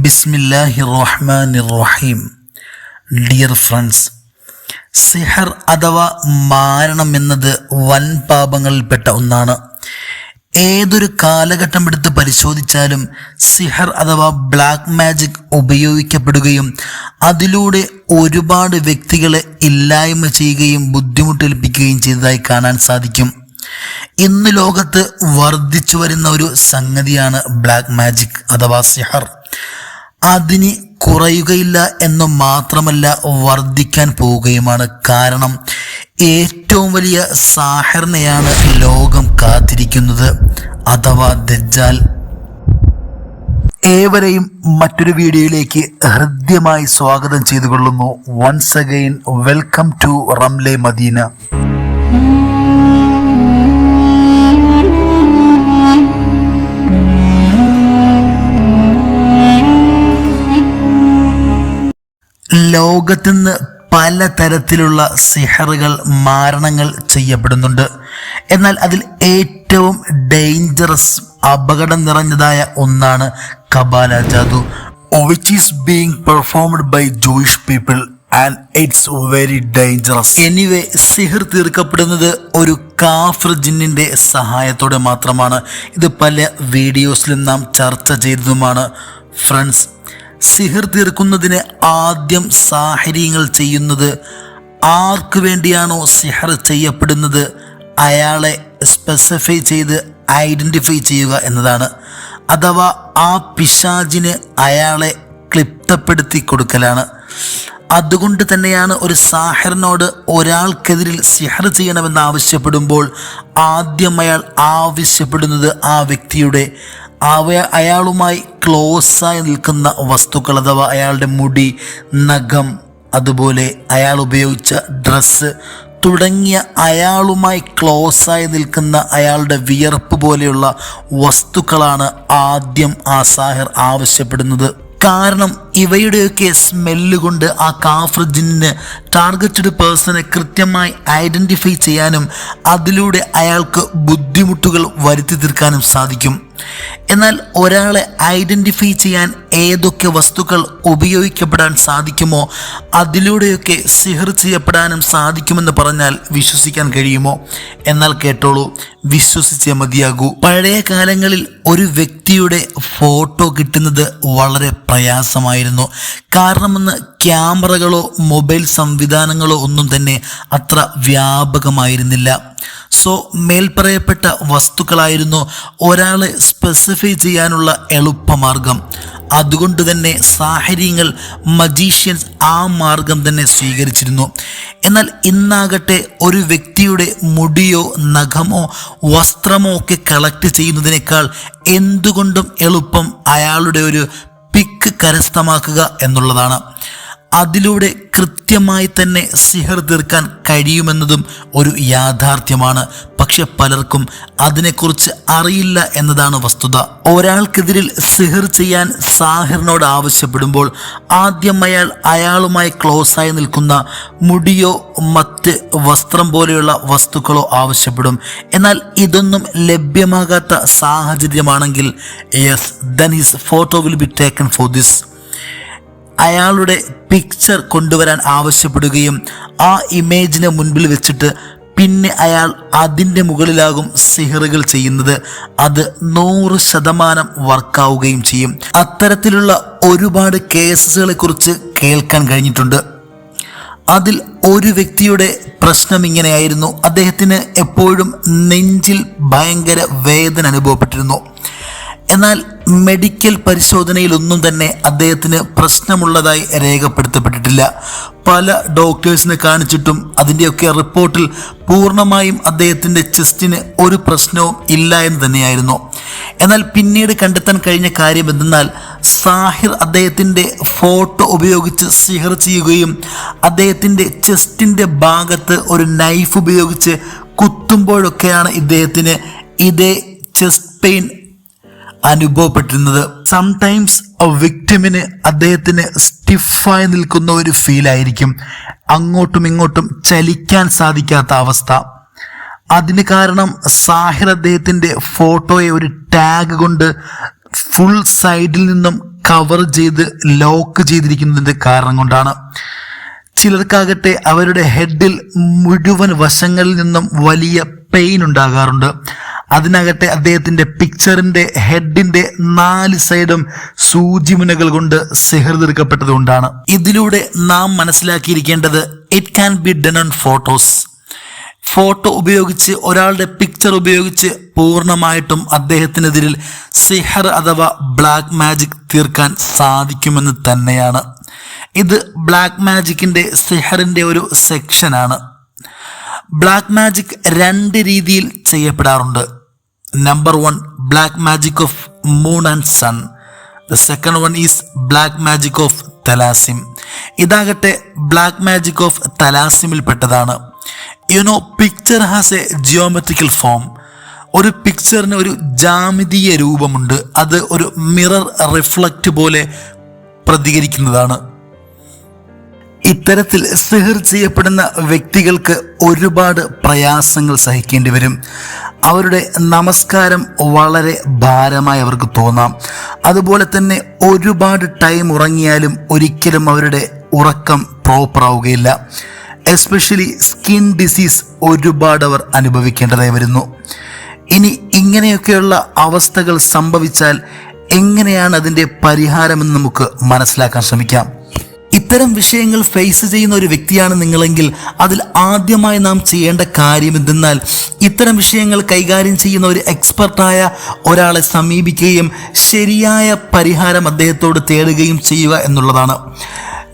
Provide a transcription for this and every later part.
ബിസ്മില്ലാഹി റഹ്മാൻ റഹീം dear friends സിഹർ അഥവാ മാരണം എന്നത് വൻ പാപങ്ങളിൽപ്പെട്ട ഒന്നാണ്. ഏതൊരു കാലഘട്ടം എടുത്ത് പരിശോധിച്ചാലും സിഹർ അഥവാ ബ്ലാക്ക് മാജിക് ഉപയോഗിക്കപ്പെടുകയും അതിലൂടെ ഒരുപാട് വ്യക്തികളെ ഇല്ലായ്മ ചെയ്യുകയും ബുദ്ധിമുട്ടേൽപ്പിക്കുകയും ചെയ്തതായി കാണാൻ സാധിക്കും. ഇന്ന് ലോകത്ത് വർദ്ധിച്ചു വരുന്ന ഒരു സംഗതിയാണ് ബ്ലാക്ക് മാജിക് അഥവാ സിഹർ. അതിന് കുറയുകയില്ല എന്ന് മാത്രമല്ല വർദ്ധിക്കാൻ പോവുകയുമാണ്. കാരണം ഏറ്റവും വലിയ സാഹരണയാണ് ലോകം കാത്തിരിക്കുന്നത്. അഥവാ ദജ്ജാൽ. ഏവരെയും മറ്റൊരു വീഡിയോയിലേക്ക് ഹൃദ്യമായി സ്വാഗതം ചെയ്തുകൊള്ളുന്നു. Once again welcome to Ramle Madina ലോകത്തുനിന്ന് പലതരത്തിലുള്ള സിഹറുകൾ മാരണങ്ങൾ ചെയ്യപ്പെടുന്നുണ്ട്. എന്നാൽ അതിൽ ഏറ്റവും ഡേഞ്ചറസ് അപകടം നിറഞ്ഞതായ ഒന്നാണ് Cabala Jaadu which is being performed by Jewish people and it's very dangerous anyway സിഹിർ തീർക്കപ്പെടുന്നത് ഒരു കാഫർ ജിന്നിന്റെ സഹായത്തോടെ മാത്രമാണ്. ഇത് പല വീഡിയോസിലും നാം ചർച്ച ചെയ്തതുമാണ്. ഫ്രണ്ട്സ് സിഹിർ തീർക്കുന്നതിന് ആദ്യം സാഹചര്യങ്ങൾ ചെയ്യുന്നത് ആർക്ക് വേണ്ടിയാണോ സിഹർ ചെയ്യപ്പെടുന്നത് അയാളെ സ്പെസിഫൈ ചെയ്ത് ഐഡന്റിഫൈ ചെയ്യുക എന്നതാണ്. അഥവാ ആ പിശാജിന് അയാളെ ക്ലിപ്തപ്പെടുത്തി കൊടുക്കലാണ്. അതുകൊണ്ട് തന്നെയാണ് ഒരു സാഹറിനോട് ഒരാൾക്കെതിരിൽ സിഹർ ചെയ്യണമെന്ന് ആവശ്യപ്പെടുമ്പോൾ ആദ്യം അയാൾ ആവശ്യപ്പെടുന്നത് ആ വ്യക്തിയുടെ അവ അയാളുമായി ക്ലോസായി നിൽക്കുന്ന വസ്തുക്കൾ അഥവാ അയാളുടെ മുടി നഖം അതുപോലെ അയാൾ ഉപയോഗിച്ച ഡ്രസ്സ് തുടങ്ങിയ അയാളുമായി ക്ലോസായി നിൽക്കുന്ന അയാളുടെ വിയർപ്പ് പോലെയുള്ള വസ്തുക്കളാണ് ആദ്യം ആ സാഹിർ ആവശ്യപ്പെടുന്നത്. കാരണം ഇവയുടെയൊക്കെ സ്മെല്ല് കൊണ്ട് ആ കാഫർ ജിന്നിന് ടാർഗറ്റഡ് പേഴ്സണെ കൃത്യമായി ഐഡന്റിഫൈ ചെയ്യാനും അതിലൂടെ അയാൾക്ക് ബുദ്ധിമുട്ടുകൾ വരുത്തി തീർക്കാനും സാധിക്കും. എന്നാൽ ഒരാളെ ഐഡന്റിഫൈ ചെയ്യാൻ ഏതൊക്കെ വസ്തുക്കൾ ഉപയോഗിക്കപ്പെടാൻ സാധിക്കുമോ അതിലൂടെയൊക്കെ സിഹർ ചെയ്യപ്പെടാനും സാധിക്കുമെന്ന് പറഞ്ഞാൽ വിശ്വസിക്കാൻ കഴിയുമോ? എന്നാൽ കേട്ടോളൂ വിശ്വസിച്ചേ മതിയാകൂ. പഴയ കാലങ്ങളിൽ ഒരു വ്യക്തിയുടെ ഫോട്ടോ കിട്ടുന്നത് വളരെ പ്രയാസമായിരുന്നു കാരണമെന്ന് ക്യാമറകളോ മൊബൈൽ സംവിധാനങ്ങളോ ഒന്നും തന്നെ അത്ര വ്യാപകമായിരുന്നില്ല. സോ മേൽപ്പറയപ്പെട്ട വസ്തുക്കളായിരുന്നു ഒരാളെ സ്പെസിഫൈ ചെയ്യാനുള്ള എളുപ്പമാർഗം. അതുകൊണ്ട് തന്നെ സാഹചര്യങ്ങൾ മജീഷ്യൻസ് ആ മാർഗം തന്നെ സ്വീകരിച്ചിരുന്നു. എന്നാൽ ഇന്നാകട്ടെ ഒരു വ്യക്തിയുടെ മുടിയോ നഖമോ വസ്ത്രമോ ഒക്കെ കളക്ട് ചെയ്യുന്നതിനേക്കാൾ എന്തുകൊണ്ടും എളുപ്പം അയാളുടെ ഒരു കരസ്ഥമാക്കുക എന്നുള്ളതാണ് അതിലൂടെ കൃത്യമായി തന്നെ സിഹർ തീർക്കാൻ കഴിയുമെന്നതും ഒരു യാഥാർത്ഥ്യമാണ്. പക്ഷെ പലർക്കും അതിനെക്കുറിച്ച് അറിയില്ല എന്നതാണ് വസ്തുത. ഒരാൾക്കെതിരിൽ സിഹർ ചെയ്യാൻ സാഹിറിനോട് ആവശ്യപ്പെടുമ്പോൾ ആദ്യം അയാൾ അയാളുമായി ക്ലോസായി നിൽക്കുന്ന മുടിയോ മറ്റ് വസ്ത്രം പോലെയുള്ള വസ്തുക്കളോ ആവശ്യപ്പെടും. എന്നാൽ ഇതൊന്നും ലഭ്യമാകാത്ത സാഹചര്യമാണെങ്കിൽ yes then his photo will be taken for this. അയാളുടെ പിക്ചർ കൊണ്ടുവരാൻ ആവശ്യപ്പെടുകയും ആ ഇമേജിനെ മുൻപിൽ വെച്ചിട്ട് പിന്നെ അയാൾ അതിന്റെ മുകളിലാകും സിഹറുകൾ ചെയ്യുന്നത്. അത് നൂറ് ശതമാനം വർക്കാവുകയും ചെയ്യും. അത്തരത്തിലുള്ള ഒരുപാട് കേസുകളെ കുറിച്ച് കേൾക്കാൻ കഴിഞ്ഞിട്ടുണ്ട്. അതിൽ ഒരു വ്യക്തിയുടെ പ്രശ്നം ഇങ്ങനെയായിരുന്നു. അദ്ദേഹത്തിന് എപ്പോഴും നെഞ്ചിൽ ഭയങ്കര വേദന അനുഭവപ്പെട്ടിരുന്നു. എന്നാൽ മെഡിക്കൽ പരിശോധനയിലൊന്നും തന്നെ അദ്ദേഹത്തിന് പ്രശ്നമുള്ളതായി രേഖപ്പെടുത്തപ്പെട്ടിട്ടില്ല. പല ഡോക്ടേഴ്സിനെ കാണിച്ചിട്ടും അതിന്റെയൊക്കെ റിപ്പോർട്ടിൽ പൂർണമായും അദ്ദേഹത്തിന്റെ ചെസ്റ്റിന് ഒരു പ്രശ്നവും ഇല്ല എന്ന് തന്നെയായിരുന്നു. എന്നാൽ പിന്നീട് കണ്ടെത്താൻ കഴിഞ്ഞ കാര്യം എന്തെന്നാൽ സാഹിർ അദ്ദേഹത്തിന്റെ ഫോട്ടോ ഉപയോഗിച്ച് സിഹർ ചെയ്യുകയും അദ്ദേഹത്തിന്റെ ചെസ്റ്റിന്റെ ഭാഗത്ത് ഒരു നൈഫ് ഉപയോഗിച്ച് കുത്തുമ്പോഴൊക്കെയാണ് ഇദ്ദേഹത്തിന് ഇതേ ചെസ്റ്റ് പെയിൻ അനുഭവപ്പെട്ടിരുന്നത്. സംടൈംസ് വിക്ടിമിന് അദ്ദേഹത്തിന് സ്റ്റിഫായി നിൽക്കുന്ന ഒരു ഫീൽ ആയിരിക്കും. അങ്ങോട്ടും ഇങ്ങോട്ടും ചലിക്കാൻ സാധിക്കാത്ത അവസ്ഥ. അതിന് കാരണം സാഹിർ അദ്ദേഹത്തിന്റെ ഫോട്ടോയെ ഒരു ടാഗ് കൊണ്ട് ഫുൾ സൈഡിൽ നിന്നും കവർ ചെയ്ത് ലോക്ക് ചെയ്തിരിക്കുന്നതിന്റെ കാരണം കൊണ്ടാണ്. ചിലർക്കാകട്ടെ അവരുടെ ഹെഡിൽ മുഴുവൻ വശങ്ങളിൽ നിന്നും വലിയ പെയിൻ ഉണ്ടാകാറുണ്ട്. അതിനകട്ടെ അദ്ദേഹത്തിന്റെ പിക്ചറിന്റെ ഹെഡിന്റെ നാല് സൈഡും സൂചിമുനകൾ കൊണ്ട് സിഹർ തീർക്കപ്പെട്ടതുകൊണ്ടാണ് ഇതിലൂടെ നാം മനസ്സിലാക്കിയിരിക്കേണ്ടത് it can be done on photos photo ഉപയോഗിച്ച് ഒരാളുടെ പിക്ചർ ഉപയോഗിച്ച് പൂർണമായിട്ടും അദ്ദേഹത്തിനെതിരിൽ സിഹർ അഥവാ ബ്ലാക്ക് മാജിക് തീർക്കാൻ സാധിക്കുമെന്ന് തന്നെയാണ്. ഇത് ബ്ലാക്ക് മാജിക്കിന്റെ സിഹറിന്റെ ഒരു സെക്ഷനാണ് ബ്ലാക്ക് മാജിക് രണ്ട് രീതിയിൽ ചെയ്യപ്പെടാറുണ്ട്. Number one black magic of moon and sun the second one is black magic of തലാസിം ഇതാകട്ടെ ബ്ലാക്ക് മാജിക് ഓഫ് തലാസിമിൽ പെട്ടതാണ് you know picture has a geometrical form ഒരു പിക്ചറിന് ഒരു ജാമിതീയ രൂപമുണ്ട്. അത് ഒരു മിറർ റിഫ്ലക്റ്റ് പോലെ പ്രതികരിക്കുന്നതാണ്. ഇത്തരത്തിൽ സിഹിർ ചെയ്യപ്പെടുന്ന വ്യക്തികൾക്ക് ഒരുപാട് പ്രയാസങ്ങൾ സഹിക്കേണ്ടി വരും. അവരുടെ നമസ്കാരം വളരെ ഭാരമായി അവർക്ക് തോന്നാം. അതുപോലെ തന്നെ ഒരുപാട് ടൈം ഉറങ്ങിയാലും ഒരിക്കലും അവരുടെ ഉറക്കം പ്രോപ്പർ ആവുകയില്ല. എസ്പെഷ്യലി സ്കിൻ ഡിസീസ് ഒരുപാട് അവർ അനുഭവിക്കേണ്ടതായി വരുന്നു. ഇനി ഇങ്ങനെയൊക്കെയുള്ള അവസ്ഥകൾ സംഭവിച്ചാൽ എങ്ങനെയാണ് അതിന്റെ പരിഹാരമെന്ന് നമുക്ക് മനസ്സിലാക്കാൻ ശ്രമിക്കാം. ഇത്തരം വിഷയങ്ങൾ ഫേസ് ചെയ്യുന്ന ഒരു വ്യക്തിയാണ് നിങ്ങളെങ്കിൽ അതിൽ ആദ്യമായി നാം ചെയ്യേണ്ട കാര്യം എന്തെന്നാൽ ഇത്തരം വിഷയങ്ങൾ കൈകാര്യം ചെയ്യുന്ന ഒരു എക്സ്പെർട്ടായ ഒരാളെ സമീപിക്കുകയും ശരിയായ പരിഹാരം അദ്ദേഹത്തോട് തേടുകയും ചെയ്യുക എന്നുള്ളതാണ്.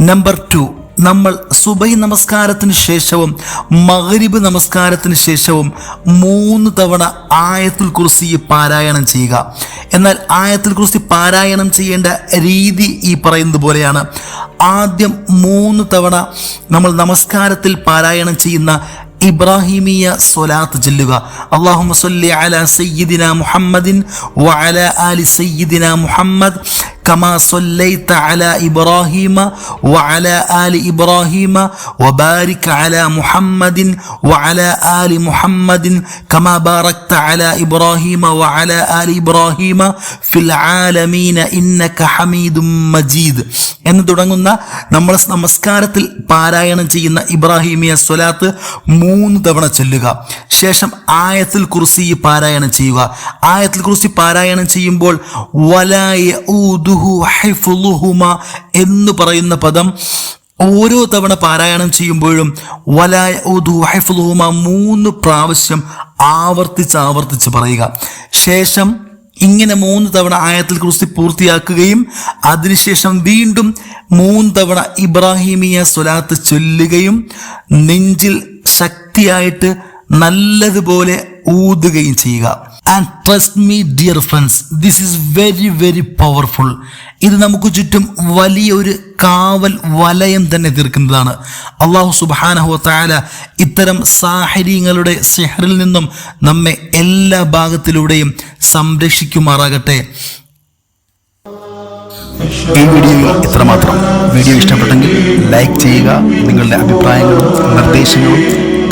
നമ്പർ ടു നമ്മൾ സുബൈ നമസ്കാരത്തിന് ശേഷവും മഗ്രിബ് നമസ്കാരത്തിന് ശേഷവും മൂന്ന് തവണ ആയത്തുൽ കുർസി പാരായണം ചെയ്യുക. എന്നാൽ ആയത്തിൽ കുർസി പാരായണം ചെയ്യേണ്ട രീതി ഈ പറയുന്നത് പോലെയാണ്. ആദ്യം മൂന്ന് തവണ നമ്മൾ നമസ്കാരത്തിൽ പാരായണം ചെയ്യുന്ന ഇബ്രാഹിമിയ സ്വലാത്ത് ചെല്ലുക. അള്ളാഹു സല്ലി അല സയ്യിദിന മുഹമ്മദിൻ വഅല ആലി സയ്യിദിന മുഹമ്മദ് كما صليت على إبراهيم وعلى آل إبراهيم وبارك على محمد وعلى آل محمد كما باركت على إبراهيم وعلى آل إبراهيم في العالمين إنك حميد مجيد എന്ന് തുടങ്ങുന്ന നമ്മൾ നമസ്കാരത്തിൽ പാരായണം ചെയ്യുന്ന ഇബ്രാഹിമിയ സ്വലാത്ത് മൂന്ന് തവണ ചൊല്ലുക ശേഷം ആയത്തിൽ കുറിസി പാരായണം ചെയ്യുക ആയത്തിൽ കുറിസി പാരായണം ചെയ്യുമ്പോൾ വലായ എന്ന് പറയുന്ന പദം ഓരോ തവണ പാരായണം ചെയ്യുമ്പോഴും വലായ ഉദു ഹൈഫുലുഹുമ മൂന്ന് പ്രാവശ്യം ആവർത്തിച്ച് ആവർത്തിച്ച് പറയുക. ശേഷം ഇങ്ങനെ മൂന്ന് തവണ ആയത്തിൽ കുറിച്ച് പൂർത്തിയാക്കുകയും അതിനുശേഷം വീണ്ടും മൂന്ന് തവണ ഇബ്രാഹിമിയ സ്വലാത്ത് ചൊല്ലുകയും നെഞ്ചിൽ ശക്തിയായിട്ട് നല്ലതുപോലെ ഊതുകയും ചെയ്യുക. And trust me dear friends this is very very powerful ഇത് നമുക്ക് ചുറ്റും വലിയൊരു കാവൽ വലയം തന്നെ തീർക്കുന്നതാണ്. അള്ളാഹു സുബാനഹു താല ഇത്തരം സാഹചര്യങ്ങളുടെ സെഹറിൽ നിന്നും നമ്മെ എല്ലാ ഭാഗത്തിലൂടെയും സംരക്ഷിക്കുമാറാകട്ടെ. ഈ വീഡിയോ ഇത്രമാത്രം. വീഡിയോ ഇഷ്ടപ്പെട്ടെങ്കിൽ ലൈക്ക് ചെയ്യുക നിങ്ങളുടെ അഭിപ്രായങ്ങളും നിർദ്ദേശങ്ങളും